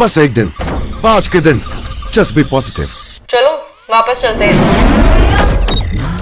बस एक दिन आज के दिन जस्ट बी पॉजिटिव चलो वापस चलते हैं।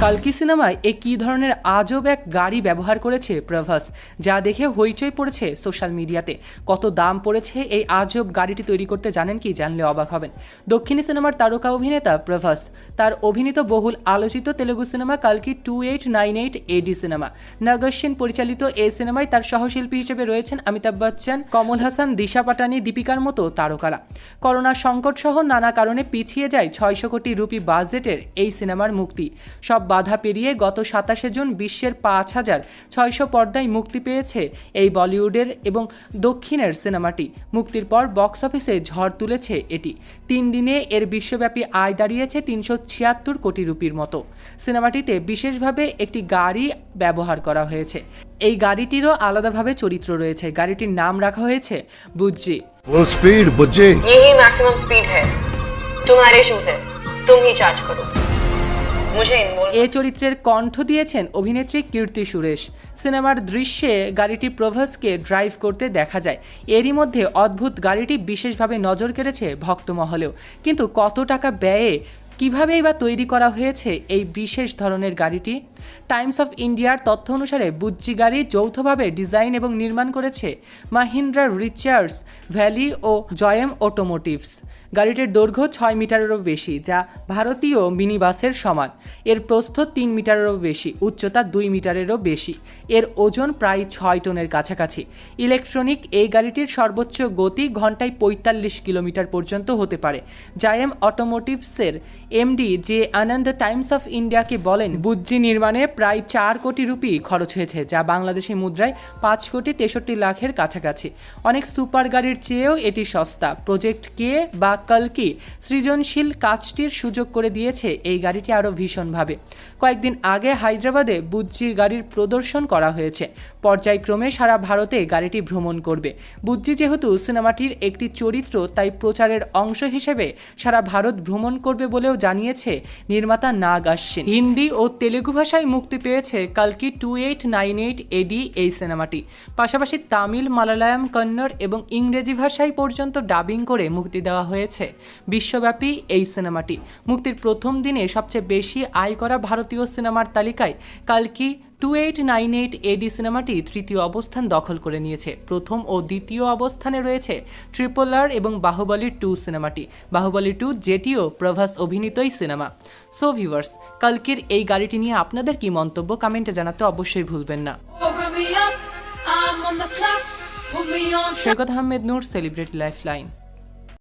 কালকি সিনেমায় এ কী ধরনের আজব এক গাড়ি ব্যবহার করেছে প্রভাস, যা দেখে হইচই পড়েছে সোশ্যাল মিডিয়াতে? কত দাম পড়েছে এই আজব গাড়িটি তৈরি করতে জানেন কি? জানলে অবাক হবেন। দক্ষিণী সিনেমার তারকা অভিনেতা প্রভাস, তার অভিনীত বহুল আলোচিত Telugu cinema কালকি two eight nine eight AD cinema. নাগর সেন পরিচালিত এই সিনেমায় তার সহশিল্পী হিসেবে রয়েছেন অমিতাভ বচ্চন, কমল হাসান, দিশা পাটানি, দীপিকার মতো তারকারা। করোনা সংকট সহ নানা কারণে পিছিয়ে যায় ছয়শো কোটি রুপি বাজেটের এই সিনেমার মুক্তি। সব বাধা পেরিয়ে গত সাতাশে জুন বিশ্বের পাঁচ হাজার ছয়শো পর্দায় মুক্তি পেয়েছে এই বলিউডের এবং দক্ষিণের সিনেমাটি মুক্তির পর বক্স অফিসে ঝড় তুলেছে এটি তিন দিনে এর বিশ্বব্যাপী আয় দাঁড়িয়েছে তিনশো ছিয়াত্তর কোটি রুপির মতো সিনেমাটিতে বিশেষভাবে একটি গাড়ি ব্যবহার করা হয়েছে এই গাড়িটিরও আলাদাভাবে চরিত্র রয়েছে গাড়িটির নাম রাখা হয়েছে বুজ্জি फुल स्पीड बुज्जे यही मैक्सिमम स्पीड है तुम्हारे शूज है तुम ही चार्ज करो मुझे इनवॉल्व এ চরিত্রের কণ্ঠ দিয়েছেন অভিনেত্রী কীর্তি সুরেশ। সিনেমার দৃশ্যে গাড়িটি প্রভাসকে ড্রাইভ করতে দেখা যায়। এরই মধ্যে অদ্ভুত গাড়িটি বিশেষভাবে নজর কেড়েছে ভক্তমহলেও। কিন্তু কত টাকা ব্যয়ে কিভাবেই বা তৈরি করা হয়েছে এই বিশেষ ধরনের গাড়িটি? টাইমস অফ ইন্ডিয়ার তথ্য অনুসারে বুজ্জি গাড়ি যৌথভাবে ডিজাইন এবং নির্মাণ করেছে মাহিন্দ্রা রিচার্ডস ভ্যালি ও জয়েম অটোমোটিভস। গাড়িটির দৈর্ঘ্য ছয় মিটারেরও বেশি, যা ভারতীয় মিনি বাসের সমান। এর প্রস্থ তিন মিটারেরও বেশি, উচ্চতা দুই মিটারেরও বেশি। এর ওজন প্রায় ছয় টনের কাছাকাছি। ইলেকট্রনিক এই গাড়িটির সর্বোচ্চ গতি ঘন্টায় পঁয়তাল্লিশ কিলোমিটার পর্যন্ত হতে পারে। জায়েম অটোমোটিভসের এমডি যে আনন্দ টাইমস অফ ইন্ডিয়াকে বলেন, বুজ্জি নির্মাণে প্রায় চার কোটি রুপি খরচ হয়েছে, যা বাংলাদেশি মুদ্রায় পাঁচ কোটি তেষট্টি লাখের কাছাকাছি। অনেক সুপার গাড়ির চেয়েও এটি সস্তা। প্রজেক্ট কে বা কালকি সৃজনশীল কাজটির সুযোগ করে দিয়েছে এই গাড়িটি আরও ভীষণভাবে। কয়েকদিন আগে হায়দ্রাবাদে বুজ্জি গাড়ির প্রদর্শন করা হয়েছে। পর্যায়ক্রমে সারা ভারতে গাড়িটি ভ্রমণ করবে। বুজ্জি যেহেতু সিনেমাটির একটি চরিত্র, তাই প্রচারের অংশ হিসেবে সারা ভারত ভ্রমণ করবে বলেও জানিয়েছে নির্মাতা নাগ আশ্বিন। হিন্দি ও তেলেগু ভাষায় মুক্তি পেয়েছে কালকি two eight nine eight AD এই সিনেমাটি। পাশাপাশি তামিল, মালায়ালাম, কন্নড় এবং ইংরেজি ভাষায় পর্যন্ত ডাবিং করে মুক্তি দেওয়া হয়েছে। বিশ্বব্যাপী এই সিনেমাটি। মুক্তির প্রথম দিনে সবচেয়ে বেশি আয় করা ভারতীয় সিনেমার তালিকায় কালকি two eight nine eight AD সিনেমাটি তৃতীয় অবস্থান দখল করে নিয়েছে। প্রথম ও দ্বিতীয় অবস্থানে রয়েছে ট্রিপল আর এবং বাহুবলী টু সিনেমাটি। বাহুবলী টু যেটিও প্রভাস অভিনীতই সিনেমা। সো ভিউয়ার্স কালকির এই গাড়িটি নিয়ে আপনাদের কি মন্তব্য কমেন্টে জানাতে অবশ্যই ভুলবেন না. Saikat Ahmed Noor celebrity life line